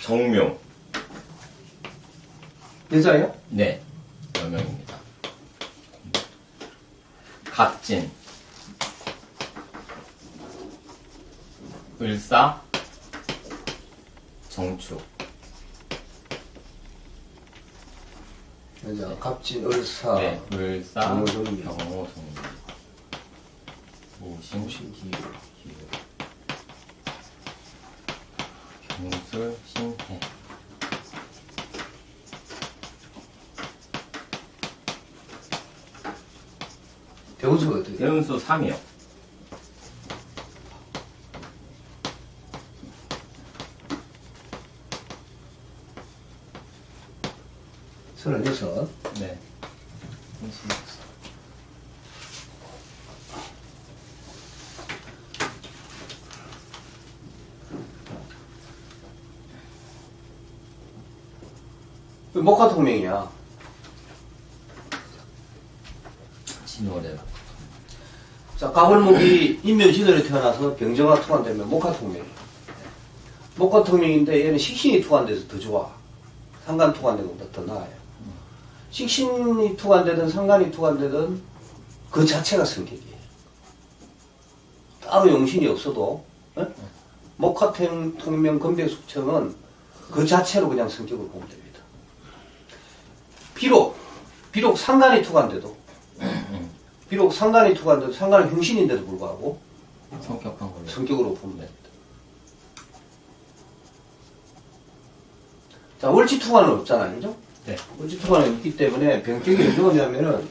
정묘 여자예요? 네 여명입니다. 갑진. 을사. 정축 여자 갑진 을사. 네 을사. 경호 정묘 오신 기유 기유 경술 신해 대운수가 어떻게 돼요? 대운수 3이요. 서른여섯 네. 목화 통명이야. 진월에 자 가을목이 인묘시대에 태어나서 병정화 투관되면 목화 통명이야 목화 통명인데 얘는 식신이 투관돼서 더 좋아. 상간 투관되는 것보다 더 나아요. 식신이 투관되든 상간이 투관되든 그 자체가 성격이에요. 따로 용신이 없어도 어? 목화 통- 통명 건배숙청은 그 자체로 그냥 성격을 보면 됩니다 비록 비록 상간이 투관돼도 비록 상간이 투관돼도 상간은 흉신인데도 불구하고 성격한 걸로. 성격으로 보면 됩니다. 자, 월지 투관은 없잖아요. 그죠? 네. 월지 투관은 있기 때문에 병격이 왜 그러냐면은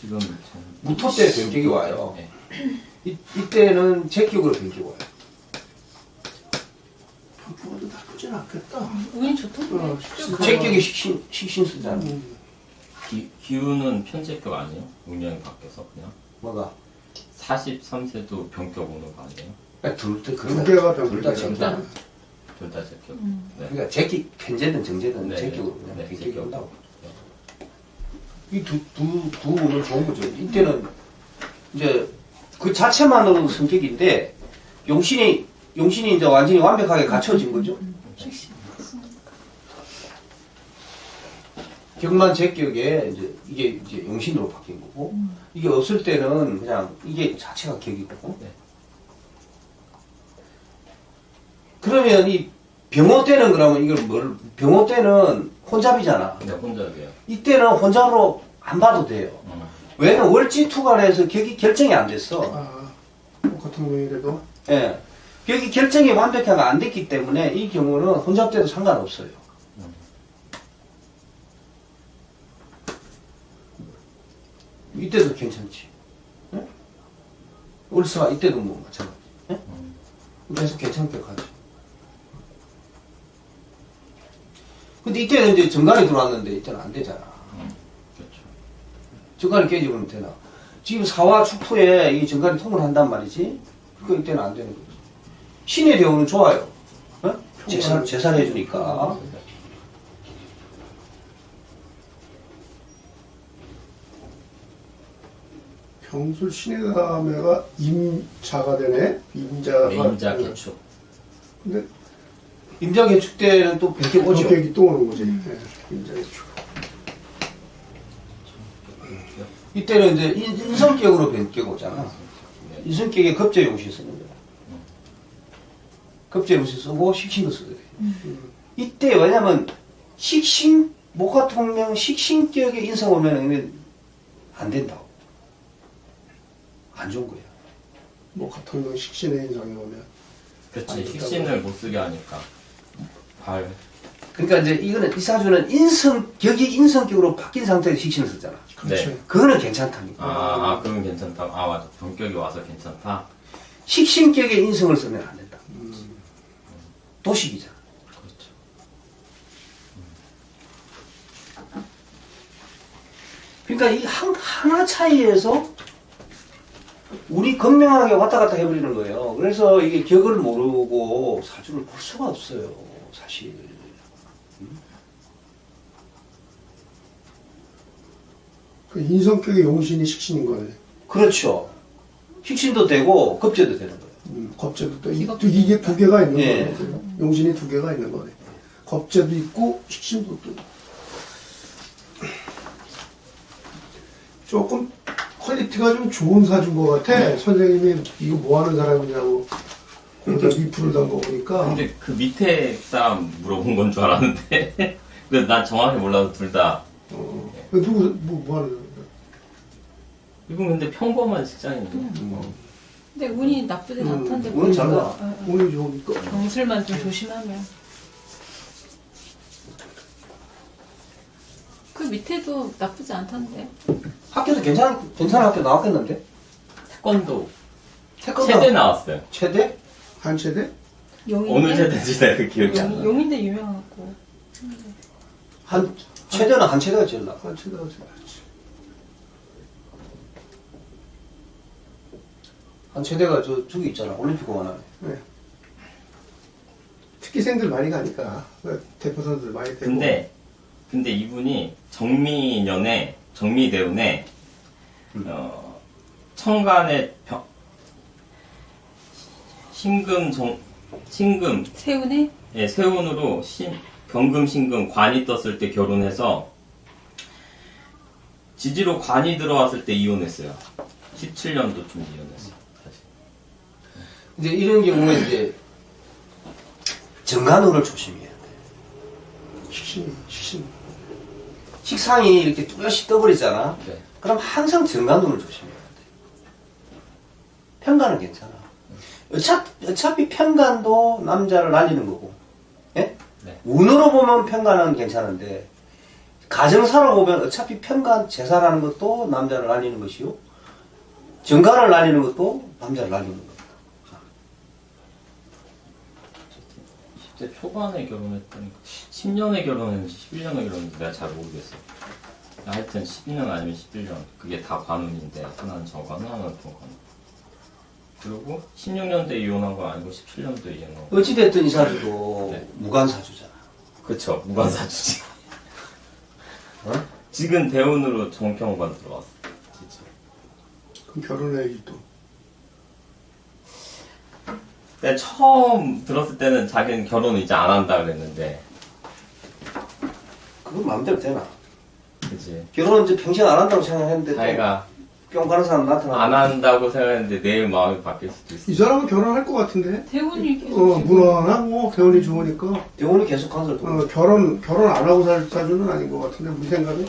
지금 전- 무토 때 병격이 와요. 네. 이, 이때는 제격으로 병격이 와요. 나쁘진 않겠다. 운이 좋던데. 어, 좀 제격이 식신, 식신 쓰잖아. 음, 기, 기운은 편제격 아니에요? 운영이 바뀌어서 그냥 뭐가? 43세도 병격 오는 거 아니에요? 그러니까 둘, 다- 두 개가 둘다 병격이야. 제격. 둘다 제격. 음. 네. 그러니까 제격, 편제든 정제든 네, 제격으로 네. 그냥 네, 병격이 제격. 온다고. 이 두, 두, 두 운은 좋은 거죠. 이때는 이제 그 자체만으로도 성격인데 용신이 용신이 이제 완전히 완벽하게 갖춰진 거죠. 격만 제격에 이제 이게 이제 용신으로 바뀐 거고 이게 없을 때는 그냥 이게 자체가 격이고 네. 그러면 이 병호 때는 그러면 이걸 뭘 병호 때는 혼잡이잖아. 근데 혼자게요. 이때는 혼잡으로 안 봐도 돼요. 음. 왜냐면 월지 투관에서 격이 결정이 안 됐어. 아, 뭐 같은 경우에도 예. 격이 결정이 완벽하게 안 됐기 때문에 이 경우는 혼잡돼도 상관없어요. 이때도 괜찮지. 예? 울사 이때도 뭐 마찬가지. 예? 계속 괜찮게 가죠. 근데 이때는 이제 정관이 들어왔는데 이때는 안 되잖아. 그렇죠. 정관이 깨지면 되나. 지금 사화 축토에 이 정관이 통을 한단 말이지. 그 이때는 안 되는 거지. 신의 대우는 좋아요. 어? 제사, 제사를 해주니까. 병술 신의 다음에가 임자가 되네. 임자가. 매인자 개축. 근데 임자 개축 때는 또 백개 오죠. 병격이 또 오는 거지. 네, 임자 개축. 이때는 이제 인, 인성격으로 변격 오잖아. 네. 인성격에 급제 용시 쓰는 거야. 급제 용시 쓰고 식신도 쓰거든. 이때 왜냐면 식신, 목화 통명 식신격에 인성 오면 안 된다고. 안 좋은 거야. 뭐 같은 경 식신의 인상이 오면. 그렇지. 식신을 못 쓰게 하니까. 발. 그러니까 이제 이거는 이 사주는 인성격이 인성격으로 바뀐 상태에서 식신을 쓰잖아. 그렇지. 네. 그거는 괜찮다니까. 아, 아, 그럼 괜찮다. 아, 맞아. 병격이 와서 괜찮다. 식신격에 인성을 쓰면 안. 음, 도식이잖아. 그렇죠. 그러니까 이 한, 하나 차이에서 우리 건명하게 왔다 갔다 해버리는 거예요. 그래서 이게 격을 모르고 사주를 볼 수가 없어요. 사실. 그 인성격의 용신이 식신인 거네. 그렇죠. 식신도 되고 급제도 되는 거예요. 음, 겁제도 또, 이, 기겁 또 이게 두 개가 있는 예. 거네. 용신이 두 개가 있는 거네. 겁제도 있고 식신도 또. 조금 퀄리티가 좀 좋은 사주인 것 같아. 선생님이 이거 뭐 하는 사람이냐고. 거기다 리플을 담가 보니까. 근데 그 밑에 사람 물어본 건 줄 알았는데 근데 난 정확히 몰라서 둘 다 어, 누구, 뭐, 뭐 하는 사람이야? 이분 근데 평범한 직장인이에요 음. 근데 운이 나쁘진 음, 않던데. 운은 잘. 나. 운이 좋으니까. 병술만 좀 조심하면. 그 밑에도 나쁘지 않던데. 학교도 괜찮은 괜찮은 학교 나왔겠는데? 태권도 태권도 최대 나왔어요 최대? 한 세대? 용인데. 어느 세대인지 내가 기억이 안 용, 나. 용인데 유명하고. 한 최대는 한 최대가 제일 나. 한 세대가 제일 낫지. 한 최대가 저 저기 있잖아 올림픽 공원 안에. 네. 특기생들 많이 가니까. 대표 선수들 많이 되고. 근데 근데 이분이 정미년에 정미대운에 음. 어, 청간의 병 신금 정 신금 세운에 예, 세운으로 신 병금 신금 관이 떴을 때 결혼해서 지지로 관이 들어왔을 때 이혼했어요. 17년도쯤 이혼했어요. 이제 이런 경우에 이제 정간호를 조심해야 돼. 식신, 식신. 식상이 이렇게 뚜렷이 떠버리잖아. 네. 그럼 항상 정간호를 조심해야 돼. 편간은 괜찮아. 어차피, 어차피 편간도 남자를 날리는 거고, 예? 네. 운으로 보면 편간은 괜찮은데, 가정사로 보면 어차피 편간 제사라는 것도 남자를 날리는 것이요. 정간을 날리는 것도 남자를 날리는 거 10대 초반에 결혼했다니까 10년에 결혼했는지 11년에 결혼했는지 내가 잘 모르겠어. 하여튼 12년 아니면 11년 그게 다 관운인데 하나는 정관운 하나는 동관운. 그리고 16년대 이혼한 거 아니고 17년도에 이혼한 거. 어찌됐든 이 사주도 네. 무관사주잖아. 그쵸 무관사주지. 어? 지금 대운으로 정평관 들어왔어. 진짜. 그럼 결혼해야지 또. 내가 처음 들었을 때는 자기는 결혼 이제 안 한다 그랬는데 그건 마음대로 되나? 그치. 결혼은 이제 평생 안 한다고 생각했는데, 또 자기가 뿅 가는 사람 나타나. 안 한다고 생각했는데 내일 마음이 바뀔 수도 있어. 이 사람은 결혼할 것 같은데? 대운이 계속. 어, 지금- 무난하고 개운이 좋으니까. 대원이 계속 간설 도 어, 결혼, 결혼 안 하고 살 사주는 아닌 것 같은데, 우리 생각에?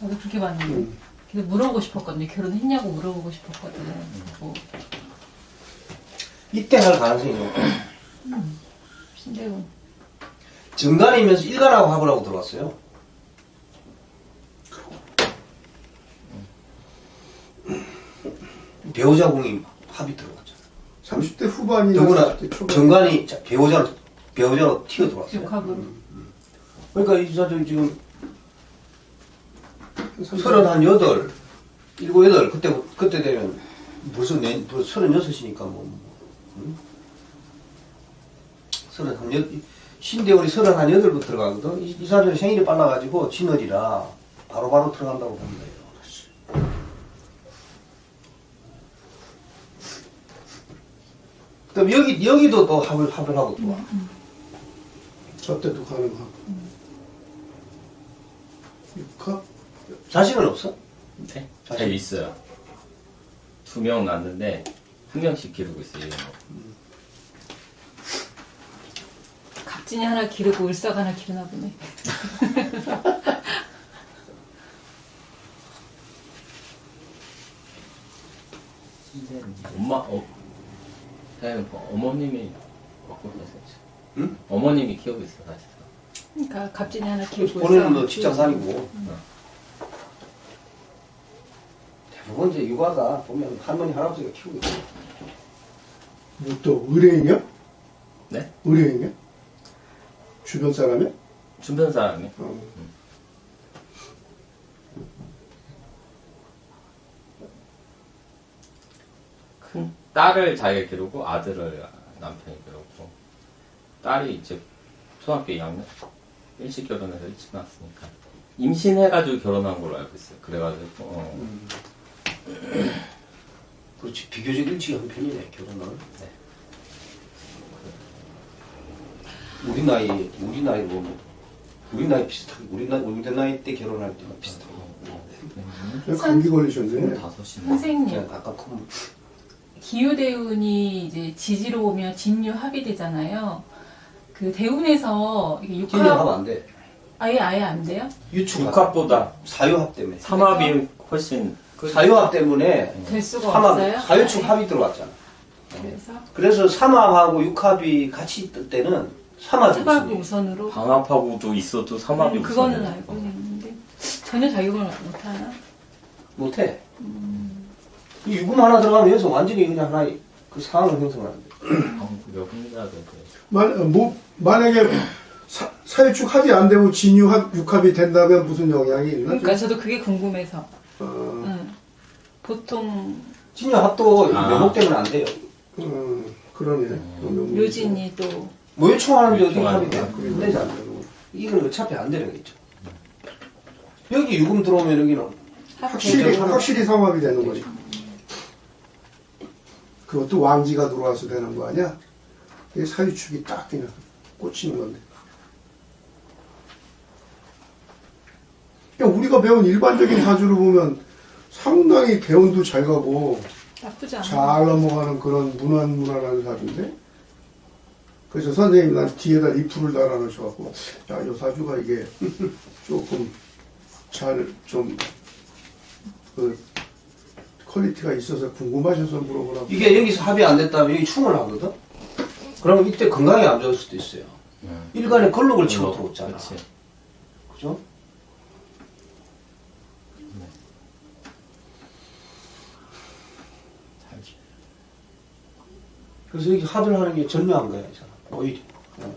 나도 그렇게 봤는데. 음. 그래서 물어보고 싶었거든요. 결혼했냐고 물어보고 싶었거든. 뭐, 이때 할 가능성이 높고. 신대운. 정간이면서 일간하고 합을 하고 들어왔어요. 배우자궁이 합이 들어갔죠. 30대 후반이나 더구나 40대 초반. 정간이 자, 배우자로, 배우자로 튀어 들어왔어요. 육합으로. 그러니까 이 사주 지금 30대 서른 한 여덟, 일곱 여덟 그때 그때 되면 벌써 내 벌써 서른 여섯이니까 뭐 응? 서른 한 여, 신대월이 서른 한 여덟부터 들어가거든. 이, 이 사주는 생일이 빨라가지고 진월이라 바로바로 들어간다고 돼요. 그럼 여기 여기도 또 합을 합을 하고 들어와. 저 때도 가능하고. 육합? 자식은 없어? 네? 자식. 잘 있어요. 두 명 낳는데 한 명씩 기르고 있어요. 얘는. 갑진이 하나 기르고 을사가 하나 기르나 보네. 근데 엄마 어 그냥 어머님이 먹고 계세요. 응? 어머님이 키우고 있어 사실. 그러니까 갑진이 하나 기르고 본인은 을사가 뭐 직장 다니고 대 부분 이제 육아가 보면 할머니 할아버지가 키우고 있어. 뭐또 의뢰인이야? 네? 의뢰인이야? 주변 사람이야? 주변 사람이 어. 큰 딸을 자기가 기르고 아들을 남편이 기르고 딸이 이제 초등학교 2학년 일찍 결혼해서 일찍 낳았으니까 임신해가지고 결혼한 걸로 알고 있어요. 그래가지고 어, 그렇지 비교적 일찍 한 편이네 결혼을. 우리 나이 우리 나이 뭐 우리 나이 비슷하게 우리 나이 우리 나이 때 결혼할 때랑 비슷하게. 왜 감기 걸리셨네. 다섯이네. 선생님, 그냥 아까 그 기후대운이 이제 지지로 오면 진유 합이 되잖아요. 그 대운에서 이게 진행하면 육합 안 돼. 아예 아예 안 돼요? 유축 육합보다 사유합 때문에. 삼합이 훨씬 사유합 때문에 될 수가 삼합 없어요. 사유축 아예. 합이 들어왔잖아. 그래서 그래서 삼합하고 육합이 같이 뜰 때는 삼합이 차박이 우선이에요. 우선으로 방합하고도 있어도 삼합이 음, 그거는 우선이에요. 알고 있는데 전혀 자격을 못하나? 못해. 이 유금 하나 들어가면 여기서 완전히 그냥 하나의 그 상황을 형성하는데. 방구력 혼자도 돼. 만, 어, 뭐, 만약에 사, 사유축 합이 안 되고 진유합, 육합이 된다면 무슨 영향이 있나? 그러니까 저도 그게 궁금해서. 어, 응. 보통 진여 합도 아. 면목 때문에 안 돼요. 어, 그러네. 그러면 묘진이 또 뭐 요청하는데 어떻게 돼? 거야. 안 되잖아. 이건 어차피 안 되는 거죠. 여기 유금 들어오면 여기는 확실히, 그렇죠. 확실히 삼합이 되는 거지. 그것도 왕지가 들어와서 되는 거 아니야? 이게 사유축이 딱 그냥 꽂히는 건데. 그러니까 우리가 배운 일반적인 사주를 보면 상당히 개운도 잘 가고 나쁘지 않아. 잘 넘어가는 그런 무난 무난한 사주인데 그래서 선생님이 난 뒤에다 리플을 달아놓으셔갖고 야, 이 사주가 이게 조금 잘좀 그 퀄리티가 있어서 궁금하셔서 물어보라고 이게 여기서 합이 안 됐다면 여기 충을 하거든? 그러면 이때 건강이 안 좋을 수도 있어요. 음. 일간에 걸록을 치고 들어오잖아. 그렇지. 그죠? 그래서 여기 합을 하는 게 절묘한 이 사람. 오히려. 어.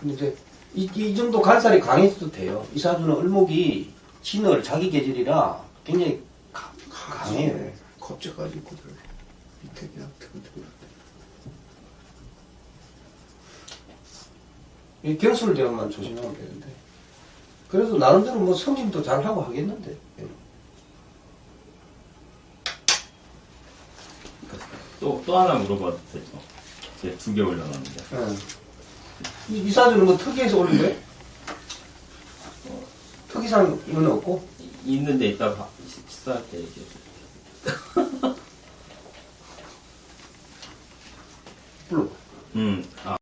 근데 이제 이, 이 정도 간살이 강해도 돼요. 이 사주는 을목이 진월 자기 계절이라 굉장히 가- 강해요. 겁재까지 있고 들어 밑에 그냥 뜨끈뜨끈 이 경술 대원만 조심하면 되는데. 그래서 나름대로 뭐 성심도 잘 하고 하겠는데. 또, 또 하나 물어봐도 되죠? 이제 두 개 올려놨는데. 예. 이, 이 사 주는 뭐 특이해서 올린 거예요? 어, 특이상 이건 없고? 이- 있는데 이따 가 식- 식사할 때 얘기해 줄게. 불러. 음, 아,